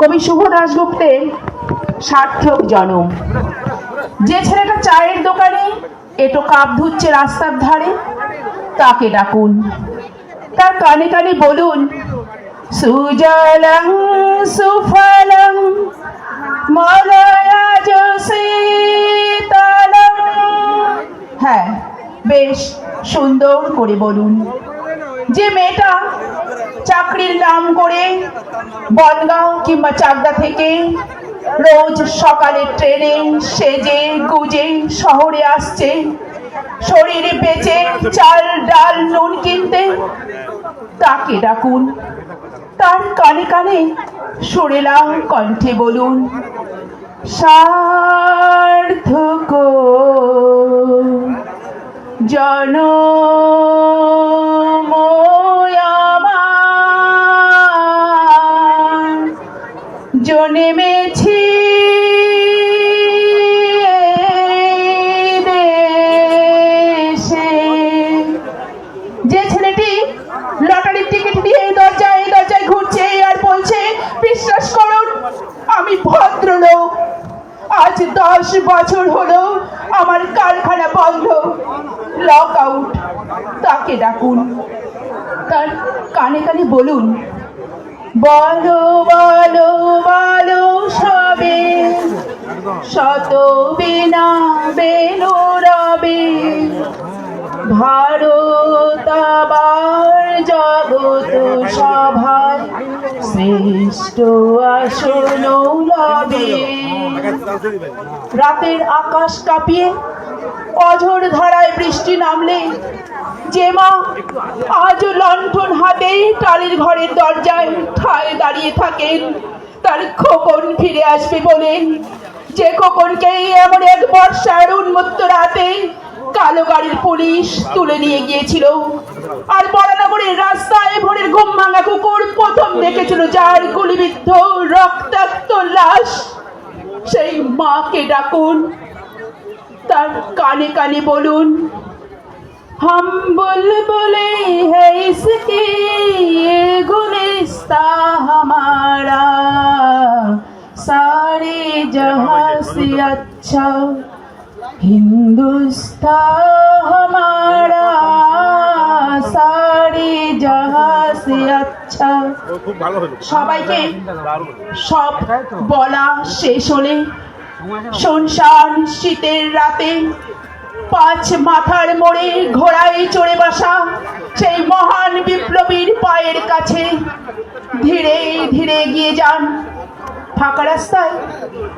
কবি শুভ দাশগুপ্তের সার্থক জনম। যে ছেলেটা চায়ের দোকানে এটো কাপ ধুচ্ছে রাস্তার ধারে, তাকে ডাকুন। তার কানে কানে বলুন, সুজলং, সুফলং হ্যাঁ বেশ সুন্দর করে বলুন। যে মেয়েটা চাকরির নাম করে বনগাঁও কিংবা চাকদা থেকে রোজ সকালে ট্রেনে সেজে গুজে শহরে আসছে। শরীরে বেঁচে চাল, ডাল, নুন কিনতে। তাকে ডাকুন? তার কানে কানে সুরেলা কণ্ঠে বলুন, সার্থক জনময়ামান জন্মেছি। যে ছেলেটি লটারির টিকিট দিয়ে এই দরজায় এই দরজায় ঘুরছে আর বলছে, বিশ্বাস করুন, আমি ভদ্রলোক। আজ দশ বছর হলো আমার কারখানা বন্ধ। Lock out. তাকে ডাকুন। তার কানে কানে বলুন বলো বলো ভারত আবার জগত সভায় শ্রেষ্ঠ আসন রাতের আকাশ কাঁপিয়ে অঝোর ধারায় বৃষ্টি নামলে যে মা আজও লণ্ঠন হাতে টালির ঘরের দরজায় ঠায় দাঁড়িয়ে থাকেন, তার খোকন ফিরে আসবে বলেন যে খোকনকে এমন এক বর্ষার উন্মুক্ত রাতে কালো গাড়ির পুলিশ তুলে নিয়ে গিয়েছিল আর বরানগরের রাস্তায় ভোরের ঘুম ভাঙা কুকুর প্রথম দেখেছিল যার গুলিবিদ্ধ রক্তাক্ত লাশ সেই মাকে ডাকুন তার কানে কানে বলুন हम बुलबुले है इसकी ये गुलिस्ता हमारा सारे जहां से अच्छा हिंदुस्तान हमारा सारे जहां से अच्छा খুব ভালো হলো সবাইকে দারুণ সব বলা শেষ হলে শুনশান শীতের রাতে পাঁচ মাথার মোড়ে ঘোড়ায় চড়ে বসা সেই মহান বিপ্লবীর পায়ের কাছে ধীরে ধীরে এগিয়ে যান ফাঁকা রাস্তায়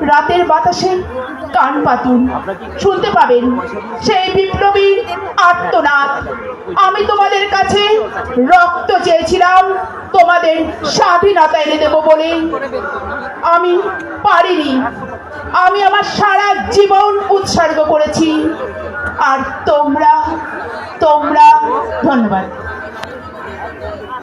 রাতের বাতাসে কান পাতুন। শুনতে পাবেন সেই বিপ্লবীর আত্মনাদ। আমি তোমাদের কাছে রক্ত চেয়েছিলাম, তোমাদের স্বাধীনতা এনে দেবো বলে। আমি পারিনি। আমি আমার সারা জীবন উৎসর্গ করেছি। আর তোমরা তোমরা ধন্যবাদ।